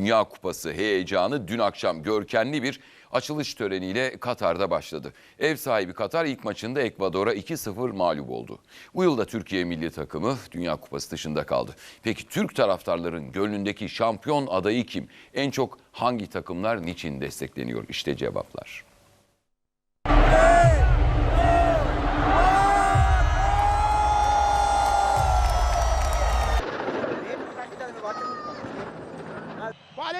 Dünya Kupası heyecanı dün akşam görkemli bir açılış töreniyle Katar'da başladı. Ev sahibi Katar ilk maçında Ekvador'a 2-0 mağlup oldu. Bu yılda Türkiye milli takımı Dünya Kupası dışında kaldı. Peki Türk taraftarların gönlündeki şampiyon adayı kim? En çok hangi takımlar niçin destekleniyor? İşte cevaplar.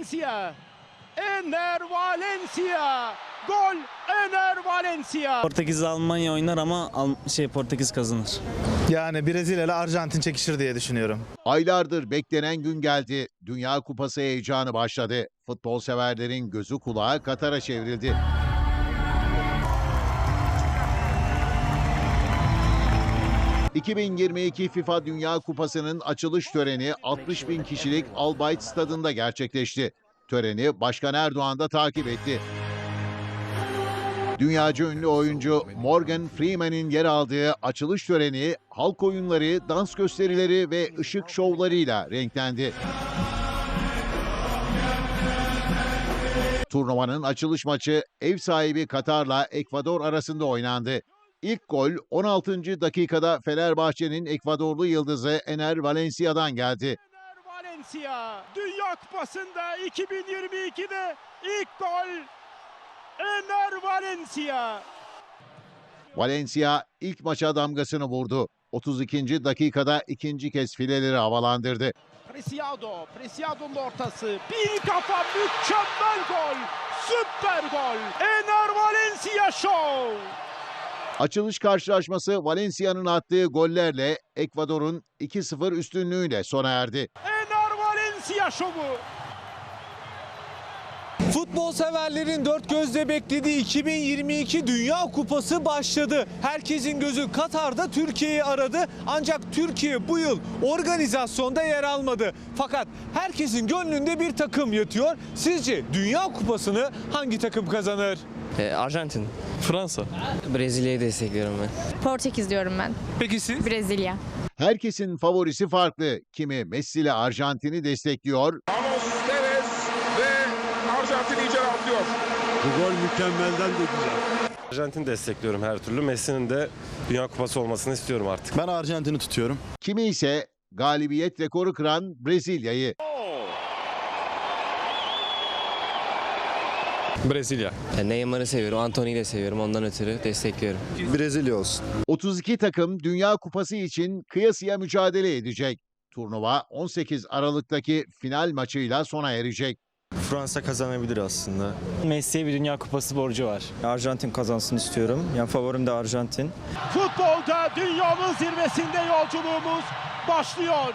Valencia. Ener Valencia. Gol Ener Valencia. Portekiz Almanya oynar ama Al- şey Portekiz kazanır. Yani Brezilya ile Arjantin çekişir diye düşünüyorum. Aylardır beklenen gün geldi. Dünya Kupası heyecanı başladı. Futbol severlerin gözü kulağı Katar'a çevrildi. ...2022 FIFA Dünya Kupası'nın açılış töreni 60 bin kişilik Al Bayt stadında gerçekleşti. Töreni Başkan Erdoğan da takip etti. Dünyaca ünlü oyuncu Morgan Freeman'in yer aldığı açılış töreni halk oyunları, dans gösterileri ve ışık şovlarıyla renklendi. Turnuvanın açılış maçı ev sahibi Katar'la Ekvador arasında oynandı. İlk gol 16. dakikada Fenerbahçe'nin Ekvadorlu yıldızı Ener Valencia'dan geldi. Ener Valencia. Dünya Kupası'nda 2022'de ilk gol Ener Valencia. Valencia ilk maça damgasını vurdu. 32. dakikada ikinci kez fileleri havalandırdı. Preciado, Preciado'nun ortası. Bir kafa mükemmel gol. Süper gol. Ener Valencia Show. Açılış karşılaşması Valencia'nın attığı gollerle Ekvador'un 2-0 üstünlüğüyle sona erdi. Ener Valencia Show'u. Futbol severlerin dört gözle beklediği 2022 Dünya Kupası başladı. Herkesin gözü Katar'da Türkiye'yi aradı. Ancak Türkiye bu yıl organizasyonda yer almadı. Fakat herkesin gönlünde bir takım yatıyor. Sizce Dünya Kupası'nı hangi takım kazanır? Ee, Arjantin. Fransa. Brezilya'yı destekliyorum ben. Portekiz diyorum ben. Peki siz? Brezilya. Herkesin favorisi farklı. Kimi Messi ile Arjantin'i destekliyor, Ramos, Tevez ve Arjantin iyice rahatlıyor. Bu gol mükemmelden de güzel. Arjantin destekliyorum her türlü. Messi'nin de Dünya Kupası olmasını istiyorum artık. Ben Arjantin'i tutuyorum. kimi ise galibiyet rekoru kıran Brezilya'yı. Brezilya. Yani Neymar'ı seviyorum, Antony'yi de seviyorum. Ondan ötürü destekliyorum. Brezilya olsun. 32 takım Dünya Kupası için kıyasıya mücadele edecek. Turnuva 18 Aralık'taki final maçıyla sona erecek. Fransa kazanabilir aslında. Messi'ye bir Dünya Kupası borcu var. Arjantin kazansın istiyorum. Yani favorim de Arjantin. Futbolda dünyanın zirvesinde yolculuğumuz başlıyor.